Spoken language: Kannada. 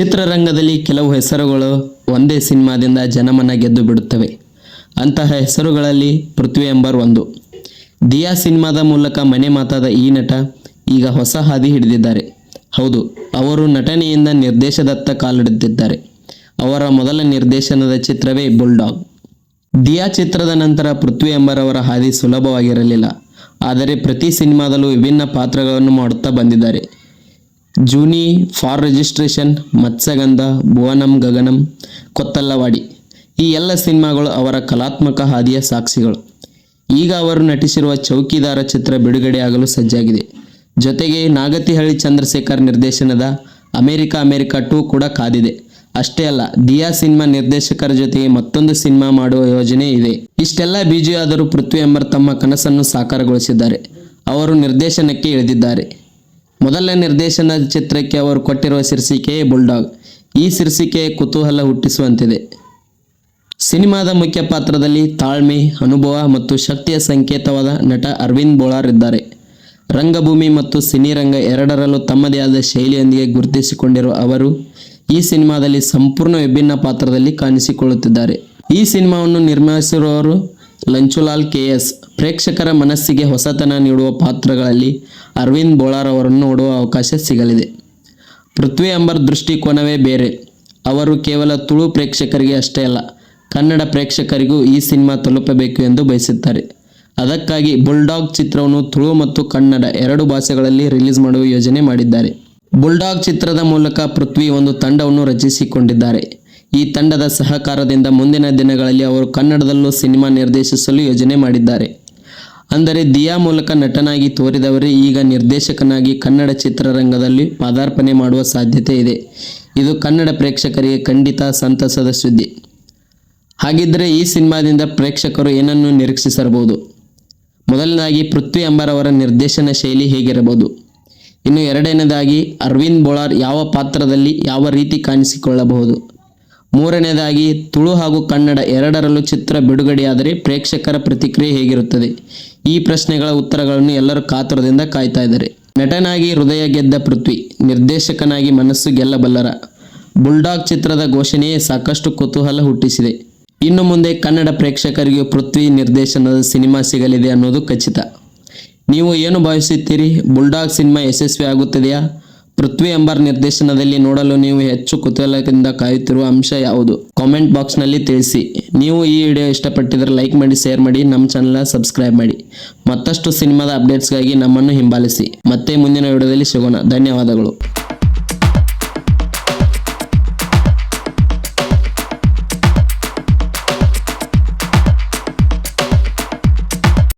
ಚಿತ್ರರಂಗದಲ್ಲಿ ಕೆಲವು ಹೆಸರುಗಳು ಒಂದೇ ಸಿನಿಮಾದಿಂದ ಜನಮನ ಗೆದ್ದು ಬಿಡುತ್ತವೆ. ಅಂತಹ ಹೆಸರುಗಳಲ್ಲಿ ಪೃಥ್ವಿ ಎಂಬರ್ ಒಂದು. ದಿಯಾ ಸಿನಿಮಾದ ಮೂಲಕ ಮನೆ ಮಾತಾದ ಈ ನಟ ಈಗ ಹೊಸ ಹಾದಿ ಹಿಡಿದಿದ್ದಾರೆ. ಹೌದು, ಅವರು ನಟನೆಯಿಂದ ನಿರ್ದೇಶದತ್ತ ಕಾಲಿಡುತ್ತಿದ್ದಾರೆ. ಅವರ ಮೊದಲ ನಿರ್ದೇಶನದ ಚಿತ್ರವೇ ಬುಲ್ಡಾಗ್. ದಿಯಾ ಚಿತ್ರದ ನಂತರ ಪೃಥ್ವಿ ಎಂಬರ್ ಅವರ ಹಾದಿ ಸುಲಭವಾಗಿರಲಿಲ್ಲ. ಆದರೆ ಪ್ರತಿ ಸಿನಿಮಾದಲ್ಲೂ ವಿಭಿನ್ನ ಪಾತ್ರಗಳನ್ನು ಮಾಡುತ್ತಾ ಬಂದಿದ್ದಾರೆ. ಜೂನಿ, ಫಾರ್ ರಿಜಿಸ್ಟ್ರೇಷನ್, ಮತ್ಸ್ಯಗಂಧ, ಭುವನಂ, ಗಗನಂ, ಕೊತ್ತಲ್ಲವಾಡಿ ಈ ಎಲ್ಲ ಸಿನಿಮಾಗಳು ಅವರ ಕಲಾತ್ಮಕ ಹಾದಿಯ ಸಾಕ್ಷಿಗಳು. ಈಗ ಅವರು ನಟಿಸಿರುವ ಚೌಕಿದಾರ ಚಿತ್ರ ಬಿಡುಗಡೆಯಾಗಲು ಸಜ್ಜಾಗಿದೆ. ಜೊತೆಗೆ ನಾಗತಿಹಳ್ಳಿ ಚಂದ್ರಶೇಖರ್ ನಿರ್ದೇಶನದ ಅಮೆರಿಕ ಅಮೆರಿಕ ಟೂ ಕೂಡ ಕಾದಿದೆ. ಅಷ್ಟೇ ಅಲ್ಲ, ದಿಯಾ ಸಿನಿಮಾ ನಿರ್ದೇಶಕರ ಜೊತೆಗೆ ಮತ್ತೊಂದು ಸಿನಿಮಾ ಮಾಡುವ ಯೋಜನೆ ಇದೆ. ಇಷ್ಟೆಲ್ಲ ಬಿಜಿಯಾದರೂ ಪೃಥ್ವಿ ಎಂಬರ್ ತಮ್ಮ ಕನಸನ್ನು ಸಾಕಾರಗೊಳಿಸಿದ್ದಾರೆ. ಅವರು ನಿರ್ದೇಶನಕ್ಕೆ ಇಳಿದಿದ್ದಾರೆ. ಮೊದಲ ನಿರ್ದೇಶನ ಚಿತ್ರಕ್ಕೆ ಅವರು ಕೊಟ್ಟಿರುವ ಶೀರ್ಷಿಕೆ ಬುಲ್ಡಾಗ್. ಈ ಶೀರ್ಷಿಕೆ ಕುತೂಹಲ ಹುಟ್ಟಿಸುವಂತಿದೆ. ಸಿನಿಮಾದ ಮುಖ್ಯ ಪಾತ್ರದಲ್ಲಿ ತಾಳ್ಮೆ, ಅನುಭವ ಮತ್ತು ಶಕ್ತಿಯ ಸಂಕೇತವಾದ ನಟ ಅರವಿಂದ್ ಬೋಳಾರ್ ಇದ್ದಾರೆ. ರಂಗಭೂಮಿ ಮತ್ತು ಸಿನಿರಂಗ ಎರಡರಲ್ಲೂ ತಮ್ಮದೇ ಆದ ಶೈಲಿಯೊಂದಿಗೆ ಗುರುತಿಸಿಕೊಂಡಿರುವ ಅವರು ಈ ಸಿನಿಮಾದಲ್ಲಿ ಸಂಪೂರ್ಣ ವಿಭಿನ್ನ ಪಾತ್ರದಲ್ಲಿ ಕಾಣಿಸಿಕೊಳ್ಳುತ್ತಿದ್ದಾರೆ. ಈ ಸಿನಿಮಾವನ್ನು ನಿರ್ಮಿಸಿರುವವರು ಲಂಚುಲಾಲ್ ಕೆ ಎಸ್. ಪ್ರೇಕ್ಷಕರ ಮನಸ್ಸಿಗೆ ಹೊಸತನ ನೀಡುವ ಪಾತ್ರಗಳಲ್ಲಿ ಅರವಿಂದ್ ಬೋಳಾರ್ ಅವರನ್ನು ನೋಡುವ ಅವಕಾಶ ಸಿಗಲಿದೆ. ಪೃಥ್ವಿ ಅಂಬರ್ ದೃಷ್ಟಿಕೋನವೇ ಬೇರೆ. ಅವರು ಕೇವಲ ತುಳು ಪ್ರೇಕ್ಷಕರಿಗೆ ಅಷ್ಟೇ ಅಲ್ಲ, ಕನ್ನಡ ಪ್ರೇಕ್ಷಕರಿಗೂ ಈ ಸಿನಿಮಾ ತಲುಪಬೇಕು ಎಂದು ಬಯಸುತ್ತಾರೆ. ಅದಕ್ಕಾಗಿ ಬುಲ್ಡಾಗ್ ಚಿತ್ರವನ್ನು ತುಳು ಮತ್ತು ಕನ್ನಡ ಎರಡು ಭಾಷೆಗಳಲ್ಲಿ ರಿಲೀಸ್ ಮಾಡುವ ಯೋಜನೆ ಮಾಡಿದ್ದಾರೆ. ಬುಲ್ಡಾಗ್ ಚಿತ್ರದ ಮೂಲಕ ಪೃಥ್ವಿ ಒಂದು ತಂಡವನ್ನು ರಚಿಸಿಕೊಂಡಿದ್ದಾರೆ. ಈ ತಂಡದ ಸಹಕಾರದಿಂದ ಮುಂದಿನ ದಿನಗಳಲ್ಲಿ ಅವರು ಕನ್ನಡದಲ್ಲೂ ಸಿನಿಮಾ ನಿರ್ದೇಶಿಸಲು ಯೋಜನೆ ಮಾಡಿದ್ದಾರೆ. ಅಂದರೆ ದಿಯಾ ಮೂಲಕ ನಟನಾಗಿ ತೋರಿದವರೇ ಈಗ ನಿರ್ದೇಶಕನಾಗಿ ಕನ್ನಡ ಚಿತ್ರರಂಗದಲ್ಲಿ ಪಾದಾರ್ಪಣೆ ಮಾಡುವ ಸಾಧ್ಯತೆ ಇದೆ. ಇದು ಕನ್ನಡ ಪ್ರೇಕ್ಷಕರಿಗೆ ಖಂಡಿತ ಸಂತಸದ ಸುದ್ದಿ. ಹಾಗಿದ್ದರೆ ಈ ಸಿನಿಮಾದಿಂದ ಪ್ರೇಕ್ಷಕರು ಏನನ್ನು ನಿರೀಕ್ಷಿಸಿರಬಹುದು? ಮೊದಲನೇದಾಗಿ ಪೃಥ್ವಿ ಅಂಬರ್ ಅವರ ನಿರ್ದೇಶನ ಶೈಲಿ ಹೇಗಿರಬಹುದು? ಇನ್ನು ಎರಡನೇದಾಗಿ ಅರವಿಂದ್ ಬೋಳಾರ್ ಯಾವ ಪಾತ್ರದಲ್ಲಿ ಯಾವ ರೀತಿ ಕಾಣಿಸಿಕೊಳ್ಳಬಹುದು? ಮೂರನೇದಾಗಿ, ತುಳು ಹಾಗೂ ಕನ್ನಡ ಎರಡರಲ್ಲೂ ಚಿತ್ರ ಬಿಡುಗಡೆಯಾದರೆ ಪ್ರೇಕ್ಷಕರ ಪ್ರತಿಕ್ರಿಯೆ ಹೇಗಿರುತ್ತದೆ? ಈ ಪ್ರಶ್ನೆಗಳ ಉತ್ತರಗಳನ್ನು ಎಲ್ಲರೂ ಕಾತುರದಿಂದ ಕಾಯ್ತಾ ಇದ್ದಾರೆ. ನಟನಾಗಿ ಹೃದಯ ಗೆದ್ದ ಪೃಥ್ವಿ, ನಿರ್ದೇಶಕನಾಗಿ ಮನಸ್ಸು ಗೆಲ್ಲಬಲ್ಲರ. ಬುಲ್ಡಾಗ್ ಚಿತ್ರದ ಘೋಷಣೆಯೇ ಸಾಕಷ್ಟು ಕುತೂಹಲ ಹುಟ್ಟಿಸಿದೆ. ಇನ್ನು ಮುಂದೆ ಕನ್ನಡ ಪ್ರೇಕ್ಷಕರಿಗೂ ಪೃಥ್ವಿ ನಿರ್ದೇಶನದ ಸಿನಿಮಾ ಸಿಗಲಿದೆ ಅನ್ನೋದು ಖಚಿತ. ನೀವು ಏನು ಭಾವಿಸುತ್ತೀರಿ? ಬುಲ್ಡಾಗ್ ಸಿನಿಮಾ ಯಶಸ್ವಿ ಆಗುತ್ತದೆಯಾ ಪೃಥ್ವಿ ಎಂಬರ್ ನಿರ್ದೇಶನದಲ್ಲಿ ನೋಡಲು ನೀವು ಹೆಚ್ಚು ಕುತೂಹಲದಿಂದ ಕಾಯುತ್ತಿರುವ ಅಂಶ ಯಾವುದು? ಕಾಮೆಂಟ್ ಬಾಕ್ಸ್ನಲ್ಲಿ ತಿಳಿಸಿ. ನೀವು ಈ ವಿಡಿಯೋ ಇಷ್ಟಪಟ್ಟಿದ್ರೆ ಲೈಕ್ ಮಾಡಿ, ಶೇರ್ ಮಾಡಿ, ನಮ್ಮ ಚಾನಲ್ ಸಬ್ಸ್ಕ್ರೈಬ್ ಮಾಡಿ. ಮತ್ತಷ್ಟು ಸಿನಿಮಾದ ಅಪ್ಡೇಟ್ಸ್ಗಾಗಿ ನಮ್ಮನ್ನು ಹಿಂಬಾಲಿಸಿ. ಮತ್ತೆ ಮುಂದಿನ ವಿಡಿಯೋದಲ್ಲಿ ಸಿಗೋಣ. ಧನ್ಯವಾದಗಳು.